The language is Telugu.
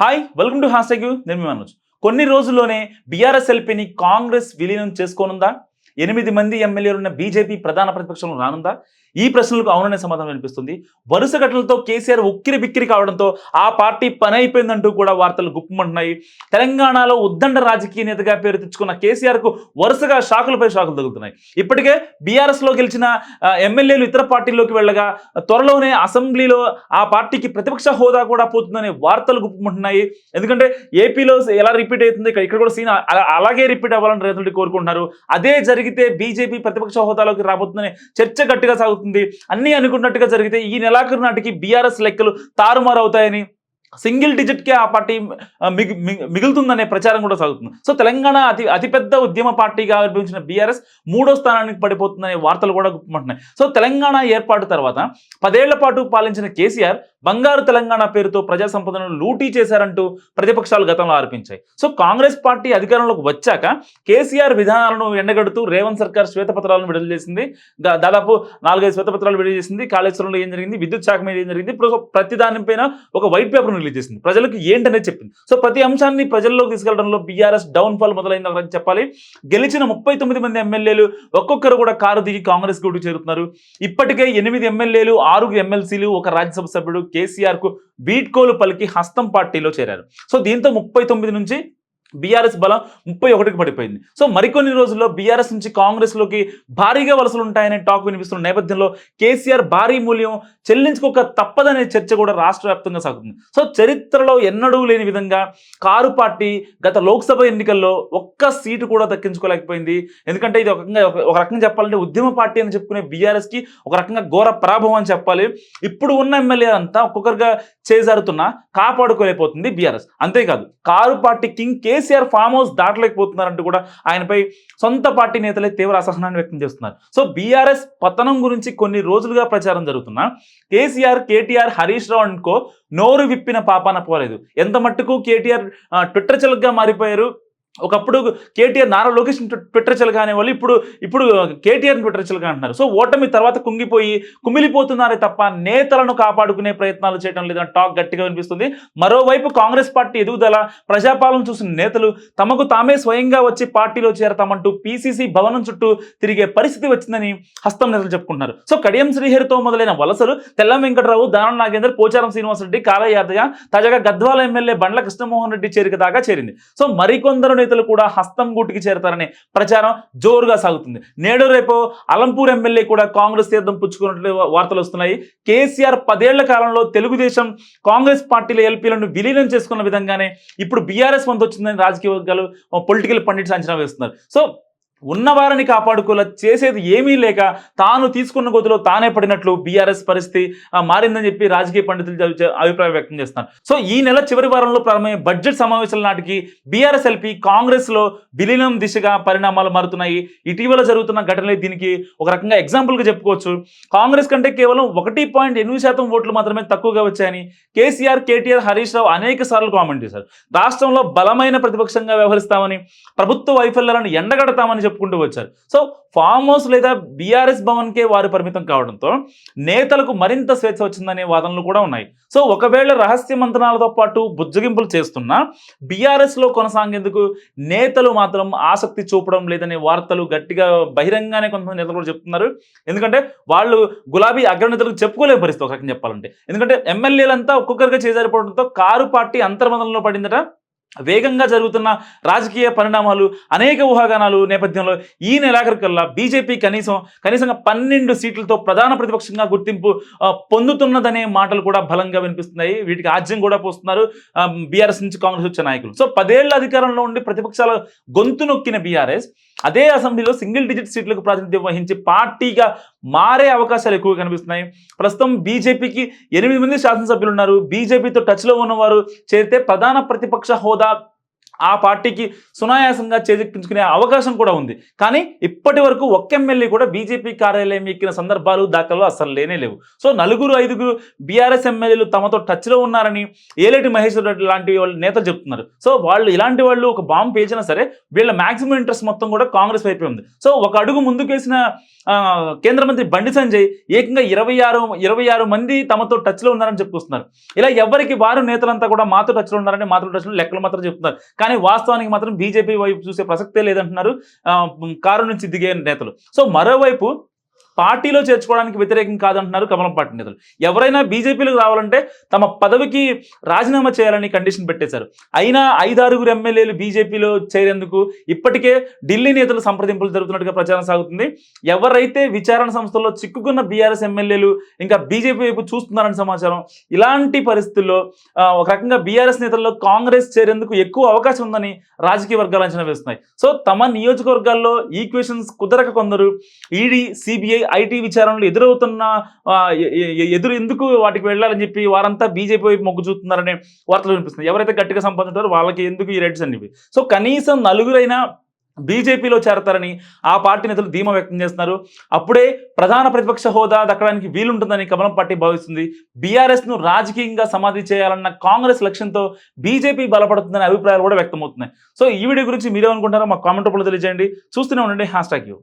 హాయ్ వెల్కమ్ టు హాస్టగ్ నేను మీ మనోజ్. కొన్ని రోజుల్లోనే బీఆర్ఎస్ ఎల్పీని కాంగ్రెస్ విలీనం చేసుకోనుందా? ఎనిమిది మంది ఎమ్మెల్యేలు ఉన్న బీజేపీ ప్రధాన ప్రతిపక్షంలో రానుందా? ఈ ప్రశ్నలకు అవుననే సమాధానం వినిపిస్తుంది. వరుస ఘటనలతో కేసీఆర్ ఉక్కిరి బిక్కిరి కావడంతో ఆ పార్టీ పని అయిపోయిందంటూ కూడా వార్తలు గుప్పమంటున్నాయి. తెలంగాణలో ఉద్దండ రాజకీయ నేతగా పేరు తెచ్చుకున్న కేసీఆర్కు వరుసగా షాకులపై షాకులు తగులుతున్నాయి. ఇప్పటికే బీఆర్ఎస్లో గెలిచిన ఎమ్మెల్యేలు ఇతర పార్టీల్లోకి వెళ్ళగా త్వరలోనే అసెంబ్లీలో ఆ పార్టీకి ప్రతిపక్ష హోదా కూడా పోతుందనే వార్తలు గుప్పమంటున్నాయి. ఎందుకంటే ఏపీలో ఎలా రిపీట్ అవుతుంది ఇక్కడ ఇక్కడ కూడా సీన్ అలా- అలాగే రిపీట్ అవ్వాలని రైతులు కోరుకుంటున్నారు. అదే జరిగితే బీజేపీ ప్రతిపక్ష హోదాలోకి రాబోతుందనే చర్చ గట్టిగా సాగుతుంది. అన్ని అనుకున్నట్టుగా జరిగితే ఈ నెలాఖరు నాటికి బీఆర్ఎస్ లెక్కలు తారుమారు అవుతాయని సింగిల్ డిజిట్కే ఆ పార్టీ మిగి మిగులుతుందనే ప్రచారం కూడా సాగుతుంది. సో తెలంగాణ అతి అతిపెద్ద ఉద్యమ పార్టీగా ఆవిర్భవించిన బీఆర్ఎస్ మూడో స్థానానికి పడిపోతుందనే వార్తలు కూడా గుప్పమంటున్నాయి. సో తెలంగాణ ఏర్పాటు తర్వాత పదేళ్ళ పాటు పాలించిన కేసీఆర్ బంగారు తెలంగాణ పేరుతో ప్రజా సంపదను లూటీ చేశారంటూ ప్రతిపక్షాలు గతంలో ఆరోపించాయి. సో కాంగ్రెస్ పార్టీ అధికారంలోకి వచ్చాక కేసీఆర్ విధానాలను ఎండగడుతూ రేవంత్ సర్కార్ శ్వేతపత్రాలను విడుదల చేసింది. దాదాపు నాలుగైదు శ్వేతపత్రాలు విడుదల చేసింది. కాళేశ్వరంలో ఏం జరిగింది? విద్యుత్ శాఖ మీద ఏం జరిగింది? ఇప్పుడు ప్రతి దానిపైన ఒక వైట్ పేపర్ రిలీజ్ చేసింది. ప్రజలకు ఏంటనేది చెప్పింది. సో ప్రతి అంశాన్ని ప్రజల్లోకి తీసుకెళ్ళడంలో బీఆర్ఎస్ డౌన్ ఫాల్ మొదలైంది చెప్పాలి. గెలిచిన ముప్పై తొమ్మిది మంది ఎమ్మెల్యేలు ఒక్కొక్కరు కూడా కారు దిగి కాంగ్రెస్ గూడు చేరుతున్నారు. ఇప్పటికే ఎనిమిది ఎమ్మెల్యేలు ఆరుగురు ఎమ్మెల్సీలు ఒక రాజ్యసభ సభ్యుడు కేసీఆర్కు బీట్కోలు పలికి హస్తం పార్టీలో చేరారు. సో దీంతో ముప్పై తొమ్మిది నుంచి బీఆర్ఎస్ బలం ముప్పై ఒకటికి పడిపోయింది. సో మరికొన్ని రోజుల్లో బీఆర్ఎస్ నుంచి కాంగ్రెస్లోకి భారీగా వలసలు ఉంటాయనే టాక్ వినిపిస్తున్న నేపథ్యంలో కేసీఆర్ భారీ మూల్యం చెల్లించుకోక తప్పదనే చర్చ కూడా రాష్ట్ర వ్యాప్తంగా సాగుతుంది. సో చరిత్రలో ఎన్నడూ లేని విధంగా కారు పార్టీ గత లోక్సభ ఎన్నికల్లో ఒక్క సీటు కూడా దక్కించుకోలేకపోయింది. ఎందుకంటే ఇది ఒక రకంగా ఒక రకంగా చెప్పాలంటే ఉద్యమ పార్టీ అని చెప్పుకునే బీఆర్ఎస్కి ఒక రకంగా ఘోర పరాభవం అని చెప్పాలి. ఇప్పుడు ఉన్న ఎమ్మెల్యే అంతా ఒక్కొక్కరిగా చేజారుతున్నా కాపాడుకోలేకపోతుంది బీఆర్ఎస్. అంతేకాదు car party king KCR farm house దాటలేకపోతున్నారంటూ కూడా ఆయనపై సొంత పార్టీ నేతలే తీవ్ర అసహనాన్ని వ్యక్తం చేస్తున్నారు. సో బీఆర్ఎస్ పతనం గురించి కొన్ని రోజులుగా ప్రచారం జరుగుతున్నా కేసీఆర్ కేటీఆర్ హరీష్ రావు అనుకో నోరు విప్పిన పాపాన పోలేదు. ఎంత మట్టుకు కేటీఆర్ ట్విట్టర్ చిలకగా మారిపోయారు? ఒకప్పుడు కేటీఆర్ నారా లోకేష్ ట్విట్టర్ చిలక ఇప్పుడు ఇప్పుడు కేటీఆర్ ట్విట్టర్ అంటున్నారు సో ఓటమి తర్వాత కుంగిపోయి కుమిలిపోతున్నారే తప్ప నేతలను కాపాడుకునే ప్రయత్నాలు చేయడం లేదని టాక్ గట్టిగా వినిపిస్తుంది. మరోవైపు కాంగ్రెస్ పార్టీ ఎదుగుదల ప్రజాపాలన చూసిన నేతలు తమకు తామే స్వయంగా వచ్చి పార్టీలో చేరతామంటూ పీసీసీ భవనం చుట్టూ తిరిగే పరిస్థితి వచ్చిందని హస్తం నేతలు చెప్పుకుంటున్నారు. సో కడియం శ్రీహరితో మొదలైన వలసలు తెల్లం వెంకటరావు దానం నాగేందర్ పోచారం శ్రీనివాసరెడ్డి కాలయాదయ్య తాజాగా గద్వాల ఎమ్మెల్యే బండ్ల కృష్ణమోహన్ రెడ్డి చేరిక దాకా చేరింది. సో మరికొందరు నేతలు కూడా హస్తం గూటికి చేరతారనే ప్రచారం జోరుగా సాగుతుంది. నేడు రేపు అలంపూర్ ఎమ్మెల్యే కూడా కాంగ్రెస్ తీర్థం పుచ్చుకున్నట్లు వార్తలు వస్తున్నాయి. కేసీఆర్ పదేళ్ళ కాలంలో తెలుగుదేశం కాంగ్రెస్ పార్టీల ఎల్పీలను విలీనం చేసుకున్న విధంగానే ఇప్పుడు బీఆర్ఎస్ వంతు వచ్చిందని రాజకీయ వర్గాలు పొలిటికల్ పండిట్స్ అంచనా వేస్తున్నారు. సో ఉన్నవారిని కాపాడుకోలే చేసేది ఏమీ లేక తాను తీసుకున్న గొంతులో తానే పడినట్లు బీఆర్ఎస్ పరిస్థితి మారిందని చెప్పి రాజకీయ పండితులు అభిప్రాయం వ్యక్తం చేస్తున్నారు. సో ఈ నెల చివరి వారంలో ప్రారంభమయ్యే బడ్జెట్ సమావేశాల నాటికి బీఆర్ఎస్ ఎల్పి కాంగ్రెస్లో విలీనం దిశగా పరిణామాలు మారుతున్నాయి. ఇటీవల జరుగుతున్న ఘటనలే దీనికి ఒక రకంగా ఎగ్జాంపుల్గా చెప్పుకోవచ్చు. కాంగ్రెస్ కంటే కేవలం ఒకటి పాయింట్ ఎనిమిది శాతం ఓట్లు మాత్రమే తక్కువగా వచ్చాయని కేసీఆర్ కేటీఆర్ హరీష్ రావు అనేక సార్లు కామెంట్ చేశారు. రాష్ట్రంలో బలమైన ప్రతిపక్షంగా వ్యవహరిస్తామని ప్రభుత్వ వైఫల్యాలను ఎండగడతామని చెప్పుకుంటూ వచ్చారు. సో ఫామ్ హౌస్ లేదా బీఆర్ఎస్ భవన్కే వారు పరిమితం కావడంతో నేతలకు మరింత స్వేచ్ఛ వచ్చిందనే వాదనలు కూడా ఉన్నాయి. సో ఒకవేళ రహస్య మంత్రాలతో పాటు బుజ్జగింపులు చేస్తున్నా బీఆర్ఎస్లో కొనసాగేందుకు నేతలు మాత్రం ఆసక్తి చూపడం లేదనే వార్తలు గట్టిగా బహిరంగానే కొంతమంది నేతలు కూడా చెప్తున్నారు. ఎందుకంటే వాళ్ళు గులాబీ అగ్రనేతలకు చెప్పుకోలే పరిస్థితి. ఒక రకంగా చెప్పాలంటే. ఎందుకంటే ఎమ్మెల్యేలంతా ఒక్కొక్కరిగా చేజారిపోవడంతో కారు పార్టీ అంతర్మతంలో పడిందట. వేగంగా జరుగుతున్న రాజకీయ పరిణామాలు అనేక ఊహాగానాలు నేపథ్యంలో ఈ నెలాఖరికల్లా బీజేపీ కనీసం కనీసంగా పన్నెండు సీట్లతో ప్రధాన ప్రతిపక్షంగా గుర్తింపు పొందుతున్నదనే మాటలు కూడా బలంగా వినిపిస్తున్నాయి. వీటికి ఆజ్యం కూడా పోస్తున్నారు బీఆర్ఎస్ నుంచి కాంగ్రెస్ వచ్చే నాయకులు. సో పదేళ్ళ అధికారంలో ఉండి ప్రతిపక్షాల గొంతు నొక్కిన బీఆర్ఎస్ అదే అసెంబ్లీలో సింగిల్ డిజిట్ సీట్లకు ప్రాతినిధ్యం వహించి పార్టీగా మారే అవకాశాలు ఎక్కువ కనిపిస్తున్నాయి. ప్రస్తుతం బీజేపీకి ఎనిమిది మంది శాసనసభ్యులు ఉన్నారు. బీజేపీతో టచ్లో ఉన్నవారు చేరితే ప్రధాన ప్రతిపక్ష హోదా ఆ పార్టీకి సునాయాసంగా చేజిక్కించుకునే అవకాశం కూడా ఉంది. కానీ ఇప్పటి వరకు ఒక్క ఎమ్మెల్యే కూడా బీజేపీ కార్యాలయం ఎక్కిన సందర్భాలు దాఖలు అసలు లేనే లేవు. సో నలుగురు ఐదుగురు బీఆర్ఎస్ ఎమ్మెల్యేలు తమతో టచ్లో ఉన్నారని ఏలేటి మహేశ్వర్ రెడ్డి లాంటి వాళ్ళు నేతలు చెప్తున్నారు. సో వాళ్ళు ఇలాంటి వాళ్ళు ఒక బాంబు పేల్చినా సరే వీళ్ళ మాక్సిమం ఇంట్రెస్ట్ మొత్తం కూడా కాంగ్రెస్ వైపే ఉంది. సో ఒక అడుగు ముందుకేసిన ఆ, కేంద్ర మంత్రి బండి సంజయ్ ఏకంగా ఇరవై ఆరు ఇరవై ఆరు మంది తమతో టచ్లో ఉన్నారని చెప్పుకొస్తున్నారు. ఇలా ఎవరికి వారు నేతలంతా కూడా మాతో టచ్లో ఉన్నారని మాతో టచ్లో లెక్కలు మాత్రం చెప్తున్నారు. కానీ వాస్తవానికి మాత్రం బీజేపీ వైపు చూసే ప్రసక్తే లేదంటున్నారు కారు నుంచి దిగే నేతలు. సో మరోవైపు పార్టీలో చేర్చుకోవడానికి వ్యతిరేకం కాదంటున్నారు కమలం పార్టీ నేతలు. ఎవరైనా బీజేపీలోకి రావాలంటే తమ పదవికి రాజీనామా చేయాలని కండిషన్ పెట్టేశారు. అయినా ఐదారుగురు ఎమ్మెల్యేలు బీజేపీలో చేరేందుకు ఇప్పటికే ఢిల్లీ నేతలు సంప్రదింపులు జరుగుతున్నట్టుగా ప్రచారం సాగుతుంది. ఎవరైతే విచారణ సంస్థల్లో చిక్కుకున్న బీఆర్ఎస్ ఎమ్మెల్యేలు ఇంకా బీజేపీ వైపు చూస్తున్నారని సమాచారం ఇలాంటి పరిస్థితుల్లో ఒక రకంగా బీఆర్ఎస్ నేతల్లో కాంగ్రెస్ చేరేందుకు ఎక్కువ అవకాశం ఉందని రాజకీయ వర్గాలు అంచనా వేస్తున్నాయి. సో తమ నియోజకవర్గాల్లో ఈక్వేషన్స్ కుదరక కొందరు ఈడీ సిబిఐ ఐటీ విచారణలు ఎదురవుతున్న ఎదురు ఎందుకు వాటికి వెళ్ళాలని చెప్పి వారంతా బీజేపీ వైపు మొగ్గు చూస్తున్నారనే వార్తలు వినిపిస్తున్నాయి. ఎవరైతే గట్టిగా సంపాదించారో వాళ్ళకి ఎందుకు ఈ రైట్స్ అనేవి సో కనీసం నలుగురైనా బీజేపీలో చేరతారని ఆ పార్టీ నేతలు ధీమా వ్యక్తం చేస్తున్నారు. అప్పుడే ప్రధాన ప్రతిపక్ష హోదా దక్కడానికి వీలుంటుందని కమలం పార్టీ భావిస్తుంది. బీఆర్ఎస్ను రాజకీయంగా సమాధి చేయాలన్న కాంగ్రెస్ లక్ష్యంతో బీజేపీ బలపడుతుందనే అభిప్రాయాలు కూడా వ్యక్తమవుతున్నాయి. సో ఈ వీడియో గురించి మీరేమనుకుంటారో మా కామెంట్ రూపంలో తెలియజేయండి. చూస్తూనే ఉండండి హ్యాష్ ట్యాగ్ యూ.